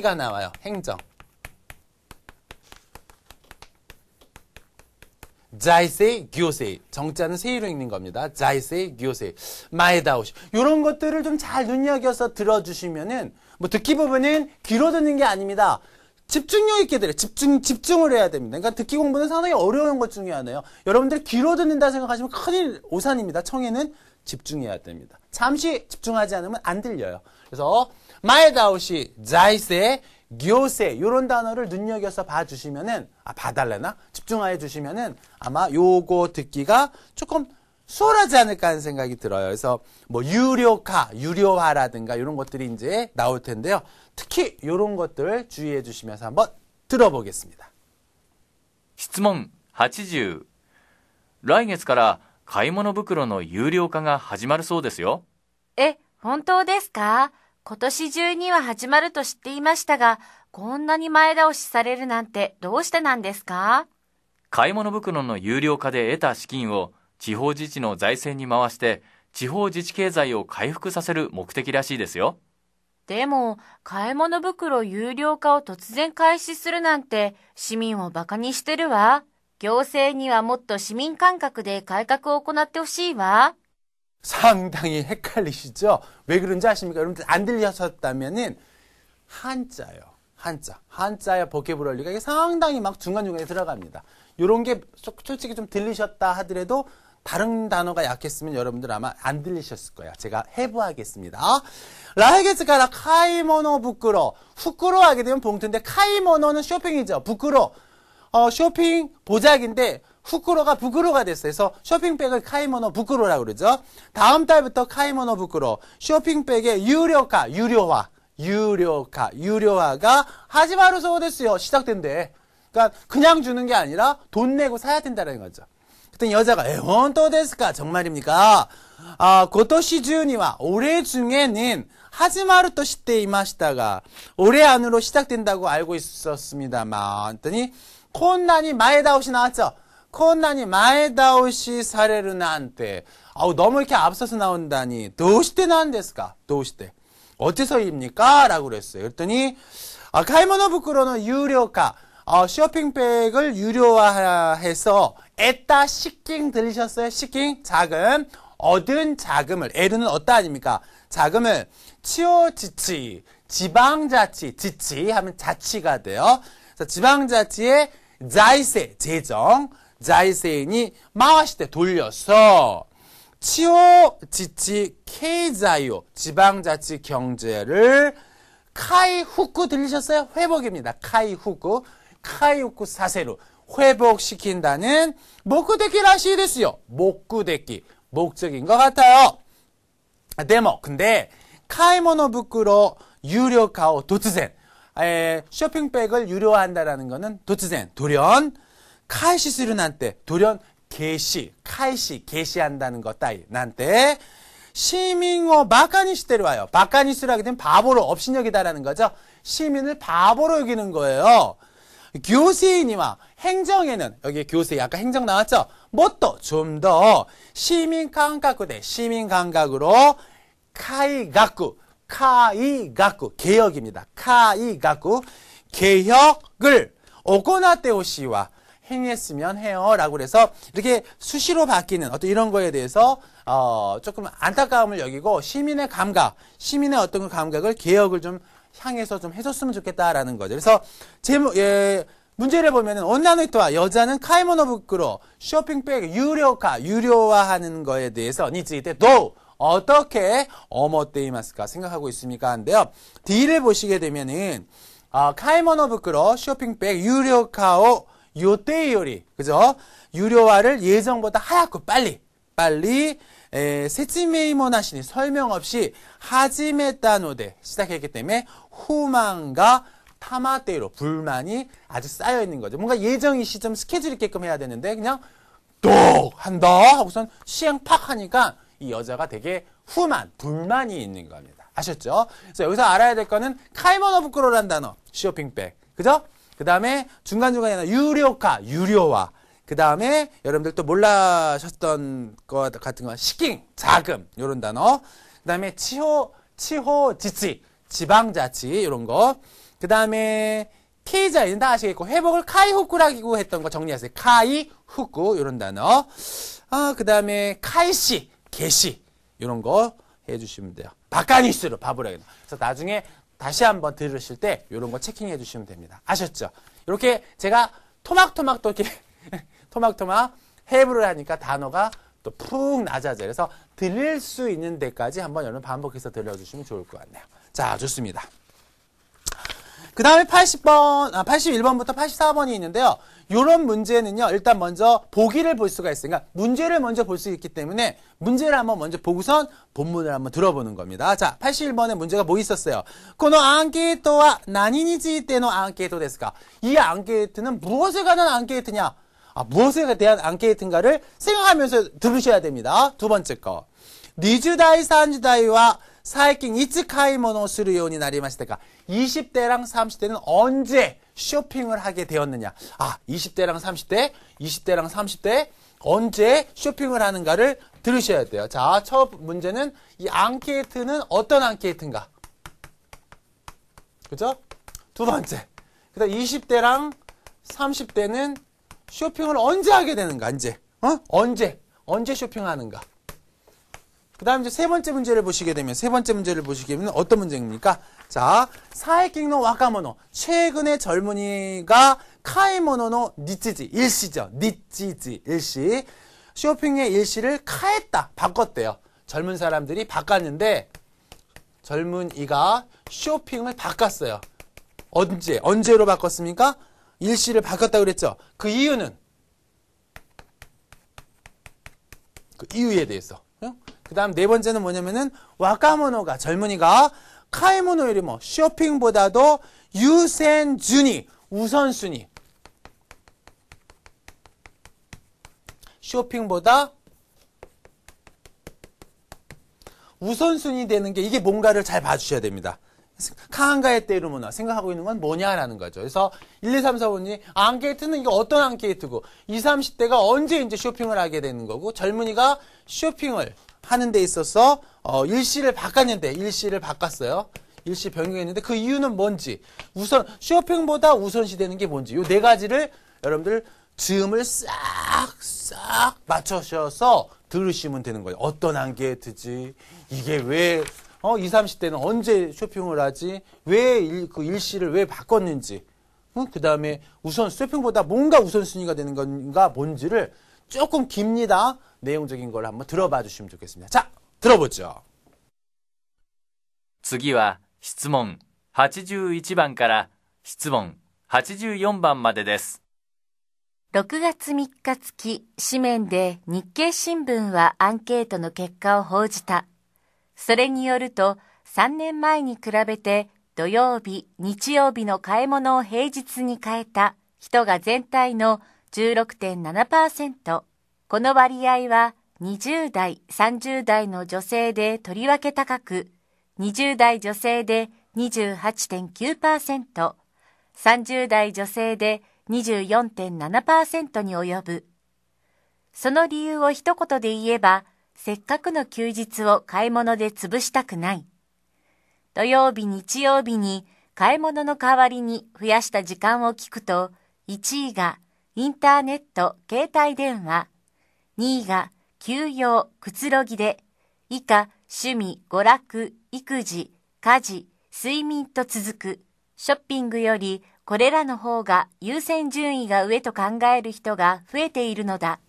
가 나와요. 행정. 자이세, 교세. 정자는 세이로 읽는 겁니다. 자이세, 교세. 마에다오시. 이런 것들을 좀 잘 눈여겨서 들어주시면은, 뭐 듣기 부분은 귀로 듣는 게 아닙니다. 집중력 있게 들어요. 집중, 집중을 해야 됩니다. 그러니까 듣기 공부는 상당히 어려운 것 중에 하나예요. 여러분들 귀로 듣는다 생각하시면 큰일 오산입니다. 청에는 집중해야 됩니다. 잠시 집중하지 않으면 안 들려요. 그래서 마에다오시, 자이세, 교세 이런 단어를 눈여겨서 봐주시면은 아 봐달래나 집중해 주시면은 아마 요거 듣기가 조금 수월하지 않을까 하는 생각이 들어요. 그래서 뭐 유료화, 유료화라든가 이런 것들이 이제 나올 텐데요. 특히 이런 것들 주의해 주시면서 한번 들어보겠습니다. 質問80来月から買い物袋の有料化が始まるそうですよえ、本当ですか 今年中には始まると知っていましたが、こんなに前倒しされるなんてどうしてなんですか？買い物袋の有料化で得た資金を地方自治の財政に回して地方自治経済を回復させる目的らしいですよでも、買い物袋有料化を突然開始するなんて市民をバカにしてるわ。行政にはもっと市民感覚で改革を行ってほしいわ。 상당히 헷갈리시죠? 왜 그런지 아십니까? 여러분들 안 들리셨다면은 한자요. 한자. 한자의 보케브럴리가 이게 상당히 막 중간중간에 들어갑니다. 요런 게 소- 솔직히 좀 들리셨다 하더라도 다른 단어가 약했으면 여러분들 아마 안 들리셨을 거예요. 제가 해부하겠습니다. 라이게츠가라 카이모노 부끄러. 후끄러 하게 되면 봉투인데 카이모노는 쇼핑이죠. 부끄러. 어, 쇼핑 보작인데 후쿠로가 부끄로가 됐어요. 그래서 쇼핑백을 카이모노 부끄로라고 그러죠. 다음 달부터 카이모노 부끄로 쇼핑백의 유료화, 유료화, 유료화, 유료화가 하지마루 소됐어요. 시작된대. 그러니까 그냥 주는 게 아니라 돈 내고 사야 된다는 거죠. 그때 여자가 에원 또 데스까 정말입니까? 아, 고토시 주니와 올해 중에는 하지마루 또 시대 이마시다가 올해 안으로 시작된다고 알고 있었습니다만 했더니 콘난이 마에다오시 나왔죠. 콘난이 마에다오시 사례르나한테 아우 너무 이렇게 앞서서 나온다니 도시대 나온데스까? 도시대 어째서입니까? 라고 그랬어요. 그랬더니 아, 카이모노 부끄러는 유료화 어, 쇼핑백을 유료화해서 에따 시킹 들리셨어요? 시킹 자금 얻은 자금을 에르는 어따 아닙니까? 자금을 치오지치 지방자치 지치 하면 자치가 돼요. 지방자치의 자이세 재정 자이세인이 마와시대 돌려서 치오 지치 케이자요 지방자치 경제를 카이후쿠 들리셨어요? 회복입니다. 카이후쿠 카이후쿠 사세로 회복시킨다는 목구대기 라시 됐어요. 목구대기 목적인 것 같아요. 데모 근데 카이모노 부끄러 유료카오 도트젠 에, 쇼핑백을 유료화한다라는 거는 도트젠 돌연 카이시스루 난때 돌연 개시 카이시 개시한다는 것 따위 난때 시민を 바카니시대로 와요. 바카니스로 하게 되면 바보로 업신여기다라는 거죠. 시민을 바보로 여기는 거예요. 교세인이와 행정에는 여기 교세 아까 행정 나왔죠? 뭐또 좀 더 시민 감각대 시민 감각으로 카이가쿠 카이가쿠 개혁입니다. 카이가쿠 개혁을 오코나테오시와 행했으면 해요 라고 그래서 이렇게 수시로 바뀌는 어떤 이런 거에 대해서 어 조금 안타까움을 여기고 시민의 감각, 시민의 어떤 그 감각을 개혁을 좀 향해서 좀 해줬으면 좋겠다라는 거죠. 그래서 제목 예 문제를 보면은 온나노이토와 여자는 카이모노 부끄러 쇼핑백 유료화 유료화하는 거에 대해서 니즈이테 도 어떻게 어머때이마스까 생각하고 있습니까? 한데요. D를 보시게 되면은 아, 카이모노 부끄러 쇼핑백 유료화오 요때 요리 그죠? 유료화를 예정보다 하얗고 빨리 빨리 에, 세치메이모나시니 설명 없이 하지메따노데 시작했기 때문에 후만과 타마테로 불만이 아주 쌓여 있는 거죠. 뭔가 예정이 시점 스케줄 있게끔 해야 되는데 그냥 또 한다 하고선 시행 팍 하니까 이 여자가 되게 후만 불만이 있는 겁니다. 아셨죠? 그래서 여기서 알아야 될 거는 카이모노 부끄러라는 단어 쇼핑백 그죠? 그 다음에 중간중간에 유료화, 유료화. 그 다음에 여러분들 또 몰라셨던 것 같은 건 시킹, 자금, 요런 단어. 그 다음에 치호, 치호, 지치, 지방자치, 요런 거. 그그 다음에 케이자이는 다 아시겠고 회복을 카이후쿠라고 했던 거 정리하세요. 카이후쿠 이런 단어. 아, 그 다음에 카이시, 게시 이런 거 해주시면 돼요. 바카니스로 바보라기. 그래서 나중에 다시 한번 들으실 때 이런 거 체킹해 주시면 됩니다. 아셨죠? 이렇게 제가 토막토막 또 이렇게 토막토막 해부를 하니까 단어가 또 푹 낮아져요. 그래서 들릴 수 있는 데까지 한번 여러분 반복해서 들려주시면 좋을 것 같네요. 자, 좋습니다. 그 다음에 80번, 아, 81번부터 84번이 있는데요. 요런 문제는요, 일단 먼저 보기를 볼 수가 있으니까 그러니까 문제를 먼저 볼 수 있기 때문에 문제를 한번 먼저 보고선 본문을 한번 들어보는 겁니다. 자, 81번에 문제가 뭐 있었어요? この 앙케이토와 나니니지 때노 앙케이토 데스까? 이 앙케이트는 무엇에 관한 앙케이트냐? 아, 무엇에 대한 앙케이트인가를 생각하면서 들으셔야 됩니다. 두 번째 거. 20代, 30代와 나리마시테가 20대랑 30대는 언제 쇼핑을 하게 되었느냐? 아, 20대랑 30대, 20대랑 30대 언제 쇼핑을 하는가를 들으셔야 돼요. 자, 첫 문제는 이 앙케이트는 어떤 앙케이트인가? 그죠? 두 번째. 그 다음 20대랑 30대는 쇼핑을 언제 하게 되는가? 언제? 어? 언제? 언제 쇼핑하는가? 그 다음 이제 세 번째 문제를 보시게 되면, 세 번째 문제를 보시게 되면 어떤 문제입니까? 자, 사이킹노 와카모노. 최근에 젊은이가 카이모노노 니찌지, 일시죠. 니찌지, 일시. 쇼핑의 일시를 카했다. 바꿨대요. 젊은 사람들이 바꿨는데, 젊은 이가 쇼핑을 바꿨어요. 언제? 언제로 바꿨습니까? 일시를 바꿨다 그랬죠. 그 이유는 그 이유에 대해서. 그 다음 네 번째는 뭐냐면은 와카모노가 젊은이가 카이모노 요리 뭐 쇼핑보다도 유센준이 우선순위 쇼핑보다 우선순위 되는 게 이게 뭔가를 잘 봐주셔야 됩니다. 카한가의 때르문화 생각하고 있는 건 뭐냐라는 거죠. 그래서 1, 2, 3, 4, 5니 앙케이트는 이게 어떤 앙케이트고 20, 30대가 언제 이제 쇼핑을 하게 되는 거고 젊은이가 쇼핑을 하는 데 있어서 어, 일시를 바꿨는데 일시를 바꿨어요. 일시 변경했는데 그 이유는 뭔지 우선 쇼핑보다 우선시 되는 게 뭔지 요 네 가지를 여러분들 즈음을 싹 싹 맞춰셔서 들으시면 되는 거예요. 어떤 앙게이트지 이게 왜 어, 20, 30대는 언제 쇼핑을 하지? 왜 일, 그 일시를 왜 바꿨는지. 어? 그 다음에 우선 쇼핑보다 뭔가 우선순위가 되는 건가 뭔지를 조금 깁니다. 내용적인 걸 한번 들어봐 주시면 좋겠습니다. 자, 들어보죠. 次は質問81番から質問84番までです。6月3日付紙面で日経新聞はアンケートの結果を報じた。それによると3年前に比べて土曜日、日曜日の買い物を平日に変えた人が全体の 16.7%。この割合は20代、30代の女性でとりわけ高く、20代女性で28.9%、30代女性で24.7%に及ぶ。その理由を一言で言えば、せっかくの休日を買い物で潰したくない。土曜日、日曜日に買い物の代わりに増やした時間を聞くと、1位がインターネット、携帯電話、2位が休養、くつろぎで、以下、趣味、娯楽、育児、家事、睡眠と続く、ショッピングよりこれらの方が優先順位が上と考える人が増えているのだ。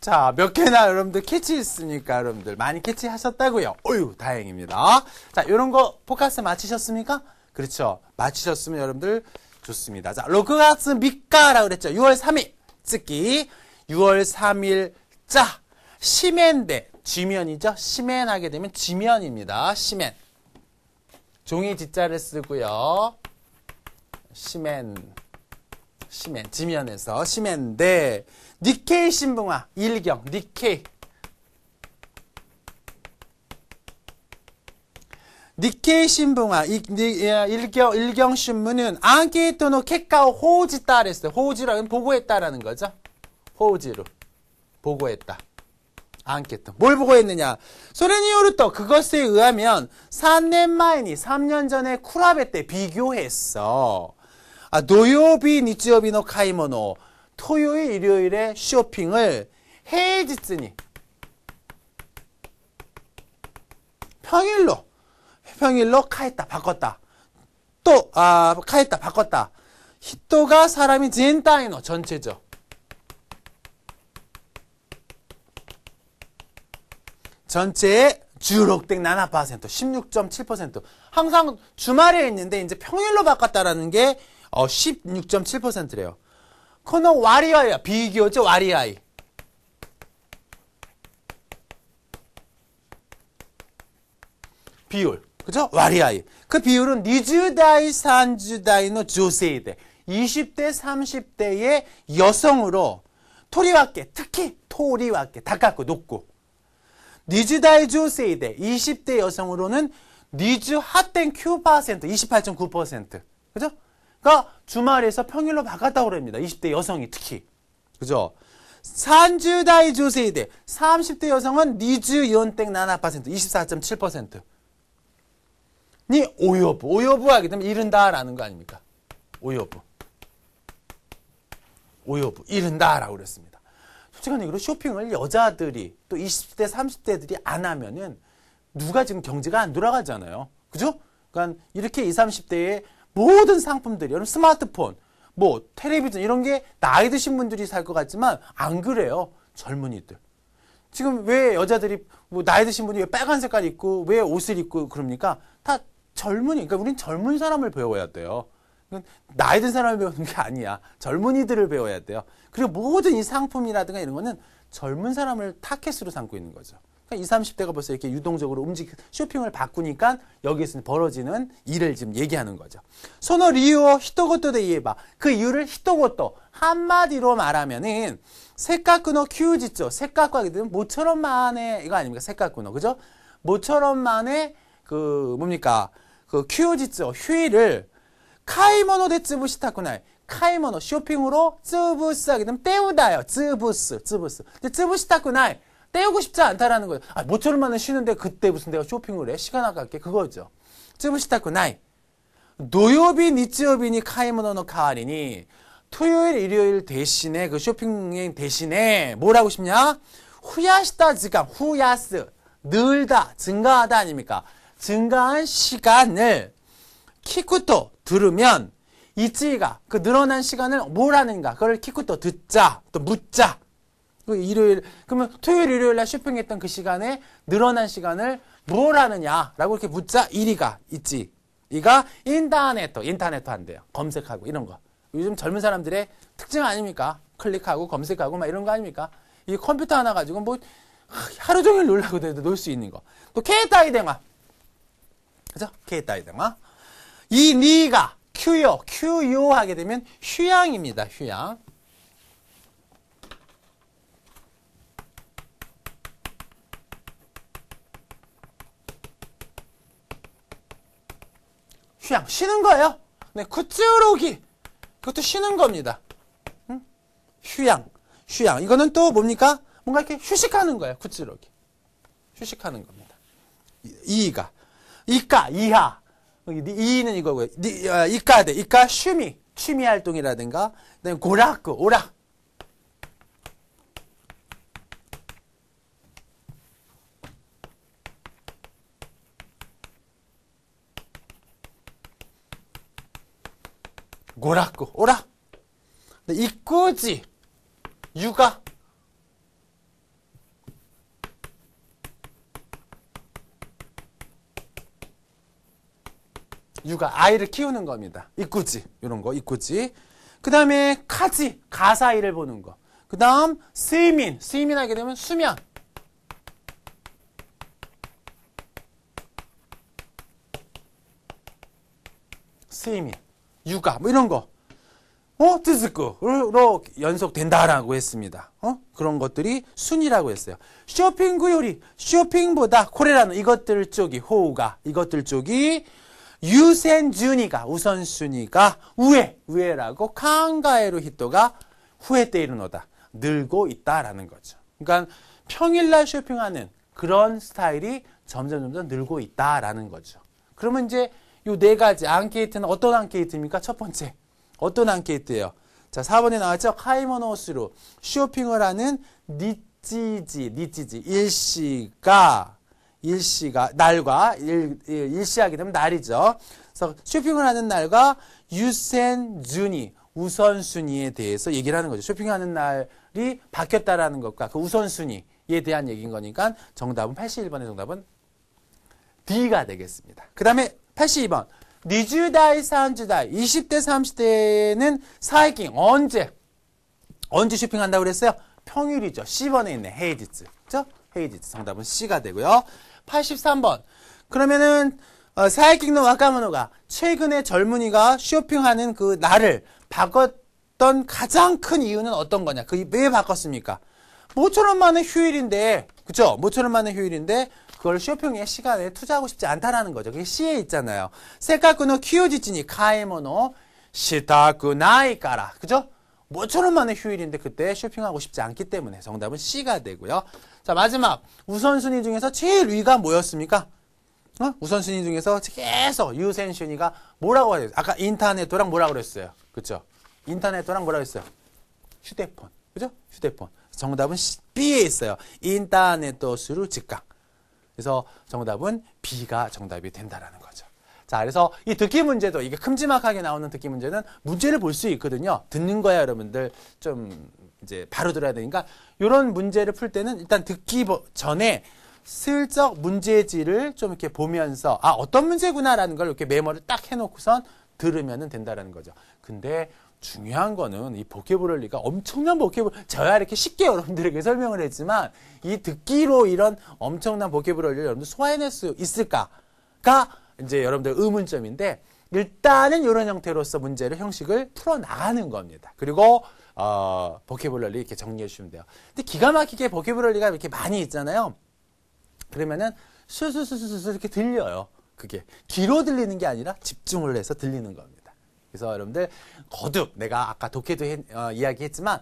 자, 몇 개나 여러분들 캐치했습니까? 여러분들 많이 캐치하셨다고요? 어유 다행입니다. 자, 이런 거 포커스 맞히셨습니까? 그렇죠. 맞히셨으면 여러분들 좋습니다. 자, 6月 3日라고 그랬죠. 6월 3일. 쓰기. 6월 3일 자. 시멘대. 지면이죠. 시멘 하게 되면 지면입니다. 시멘. 종이 지자를 쓰고요. 시멘. 시멘. 지면에서 시멘대. 니케이 신봉화. 일경. 니케이. 니케이 신봉화 이, 니, 일경, 일경 신문은 앙케이토노 케카오 호지따 그랬어요. 호지라는 보고했다라는 거죠. 호지로. 보고했다. 않겠다. 뭘 보고 했느냐? 소레니오르또 그것에 의하면 3년前に 3년 전에 쿠라베 때 비교했어. 아, 노요비 니치요비의 카이모노 토요일 일요일에 쇼핑을 헤이지츠니 평일로 평일로 카했다 바꿨다. 또 아, 카했다 바꿨다. 히토가 사람이 젠타이노 전체죠. 전체의 주록땡 나나% 16.7% 항상 주말에 있는데 이제 평일로 바꿨다라는 게 어, 16.7%래요. 코너 와리아이야 비교죠 와리아이. 비율 그죠? 와리아이. 그 비율은 니즈다이 산즈다이노, 조세이데 20대 30대의 여성으로 토리와께 특히 토리와께 다깎고 높고 니즈다이 조세이데 20대 여성으로는 니즈 핫된 큐퍼센트 28.9% 그죠? 그러니까 주말에서 평일로 바꿨다고 그럽니다. 20대 여성이 특히 그죠? 산주다이 조세이데 30대 여성은 니즈 연땡 나나 퍼센트 24.7% 니 오여부 오여부 하게 되면 이른다 라는 거 아닙니까? 오여부 오여부 이른다 라고 그랬습니다. 솔직한 얘기로 쇼핑을 여자들이 또 20대 30대들이 안 하면은 누가 지금 경제가 안 돌아가잖아요. 그죠? 그러니까 이렇게 20, 30대에 모든 상품들이 여러분 스마트폰, 뭐 텔레비전 이런 게 나이 드신 분들이 살 것 같지만 안 그래요. 젊은이들. 지금 왜 여자들이 뭐 나이 드신 분이 왜 빨간 색깔 입고 왜 옷을 입고 그럽니까? 다 젊은이. 그러니까 우린 젊은 사람을 배워야 돼요. 나이 든 사람을 배우는 게 아니야. 젊은이들을 배워야 돼요. 그리고 모든 이 상품이라든가 이런 거는 젊은 사람을 타켓으로 삼고 있는 거죠. 그러니까 20, 30대가 벌써 이렇게 유동적으로 움직 쇼핑을 바꾸니까 여기에서 벌어지는 일을 지금 얘기하는 거죠. 소노 리오 히토고토で 이해봐. 그 이유를 히토고토 한마디로 말하면은 색각구노 큐지죠. 하게 되면 모처럼만의 이거 아닙니까? 색각구노 그죠? 모처럼만의 그 뭡니까? 그 큐지죠. 휴일을 카이모노 데 쯔부시타쿠나이. 카이모노 쇼핑으로 쯔부스 하게 되면 때우다요. 쯔부스, 쯔부스. 근데 쯔부 시타쿠나이. 떼우고 싶지 않다라는 거예요. 아, 모처럼 만에 쉬는데 그때 무슨 내가 쇼핑을 해? 시간 아깝게. 그거죠. 쯔부 시타쿠 나이. 노요비, 니츠요비니 카이모노노 카와리니 토요일, 일요일 대신에 그 쇼핑 대신에 뭘 하고 싶냐? 후야시다 지간, 후야스. 늘다, 증가하다 아닙니까? 증가한 시간을 키쿠토 들으면 이치가 그 늘어난 시간을 뭘 하는가? 그걸 키쿠토 듣자, 또 묻자. 그 일요일 그러면 토요일 일요일 날 쇼핑했던 그 시간에 늘어난 시간을 뭘 하느냐라고 이렇게 묻자 1위가 있지. 이가 인터넷 인터넷 한대요. 검색하고 이런 거. 요즘 젊은 사람들의 특징 아닙니까? 클릭하고 검색하고 막 이런 거 아닙니까? 이 컴퓨터 하나 가지고 뭐 하루 종일 놀라고 돼도 놀 수 있는 거. 또 케이타이 대화. 그죠? 대화. 이 니가 큐요, 큐요 하게 되면 휴양입니다. 휴양. 휴양 쉬는 거예요. 네, 구츠로기 그것도 쉬는 겁니다. 응? 휴양, 휴양. 이거는 또 뭡니까? 뭔가 이렇게 휴식하는 거예요. 구츠로기 휴식하는 겁니다. 이가, 이까, 이하. 이는 이거고요. 어, 이까대, 이까 취미, 취미 활동이라든가, 그다음에 고라크, 오락. 고라고 오라. 이꾸지 육아 육아 아이를 키우는 겁니다. 이꾸지 이런 거 이꾸지. 그 다음에 카지 가사 일을 보는 거. 그 다음 스이민 스이민 하게 되면 수면. 스이민 육아 뭐 이런 거. 어, 트즈크로 연속된다라고 했습니다. 어? 그런 것들이 순이라고 했어요. 쇼핑 구 요리, 쇼핑보다 코레라는 이것들 쪽이 호우가 이것들 쪽이 준이가 우선순위가 우에 우에라고 칸가에로 히토가 후에 때 이르노다 늘고 있다라는 거죠. 그러니까 평일날 쇼핑하는 그런 스타일이 점점 점점 늘고 있다라는 거죠. 그러면 이제 요 네 가지 앙케이트는 어떤 앙케이트입니까? 첫 번째. 어떤 앙케이트예요? 자, 4번에 나왔죠? 카이모노스로 쇼핑을 하는 니찌지, 니찌지. 일시가, 일시가, 날과, 일, 일, 일시하게 되면 날이죠. 그래서 쇼핑을 하는 날과 유센준이, 우선순위에 대해서 얘기를 하는 거죠. 쇼핑하는 날이 바뀌었다라는 것과 그 우선순위에 대한 얘기인 거니까 정답은 81번의 정답은 D가 되겠습니다. 그 다음에 82번. 니주다이, 산주다이. 20대, 30대는 사이킹. 언제? 언제 쇼핑한다고 그랬어요? 평일이죠. C번에 있네. 헤이지츠. 그죠? 헤이지츠. 정답은 C가 되고요. 83번. 그러면은, 어, 사이킹노 와카모노가 최근에 젊은이가 쇼핑하는 그 날을 바꿨던 가장 큰 이유는 어떤 거냐? 그 왜 바꿨습니까? 모처럼 많은 휴일인데, 그죠? 모처럼 많은 휴일인데, 그걸 쇼핑의 시간에 투자하고 싶지 않다라는 거죠. 그게 C에 있잖아요. 세카쿠노 키요지치니 카에모노 시타쿠 나이까라. 그죠? 모처럼 만의 휴일인데 그때 쇼핑하고 싶지 않기 때문에 정답은 C가 되고요. 자, 마지막. 우선순위 중에서 제일 위가 뭐였습니까? 어? 우선순위 중에서 계속 유센순위가 뭐라고 해요? 아까 인터넷도랑 뭐라고 그랬어요? 그죠? 인터넷도랑 뭐라고 했어요? 휴대폰. 그죠? 휴대폰. 정답은 B에 있어요. 인터넷도수로 즉각. 그래서 정답은 B가 정답이 된다라는 거죠. 자, 그래서 이 듣기 문제도 이게 큼지막하게 나오는 듣기 문제는 문제를 볼 수 있거든요. 듣는 거야, 여러분들. 좀 이제 바로 들어야 되니까 이런 문제를 풀 때는 일단 듣기 전에 슬쩍 문제지를 좀 이렇게 보면서 아, 어떤 문제구나라는 걸 이렇게 메모를 딱 해놓고선 들으면 된다라는 거죠. 근데 중요한 거는 이 보케브럴리가 엄청난 보케브 저야 이렇게 쉽게 여러분들에게 설명을 했지만 이 듣기로 이런 엄청난 보케브럴리를 여러분들 소화해낼 수 있을까가 이제 여러분들 의문점인데 일단은 이런 형태로서 문제를 형식을 풀어 나가는 겁니다. 그리고 어, 보케블러리 이렇게 정리해 주시면 돼요. 근데 기가 막히게 보케블러리가 이렇게 많이 있잖아요. 그러면은 스스스스스 이렇게 들려요. 그게 귀로 들리는 게 아니라 집중을 해서 들리는 겁니다. 그래서 여러분들 거듭 내가 아까 독해도 해, 어, 이야기했지만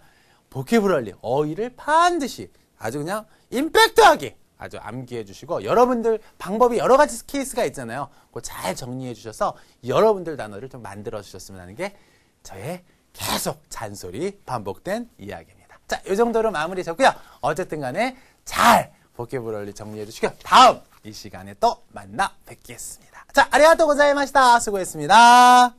보케브럴리 어휘를 반드시 아주 그냥 임팩트하게 아주 암기해 주시고 여러분들 방법이 여러 가지 케이스가 있잖아요. 그거 잘 정리해 주셔서 여러분들 단어를 좀 만들어 주셨으면 하는 게 저의 계속 잔소리 반복된 이야기입니다. 자, 이 정도로 마무리 졌고요. 어쨌든 간에 잘 보케브럴리 정리해 주시고 다음 이 시간에 또 만나 뵙겠습니다. 자, 아리가또 고자이마시다. 수고했습니다.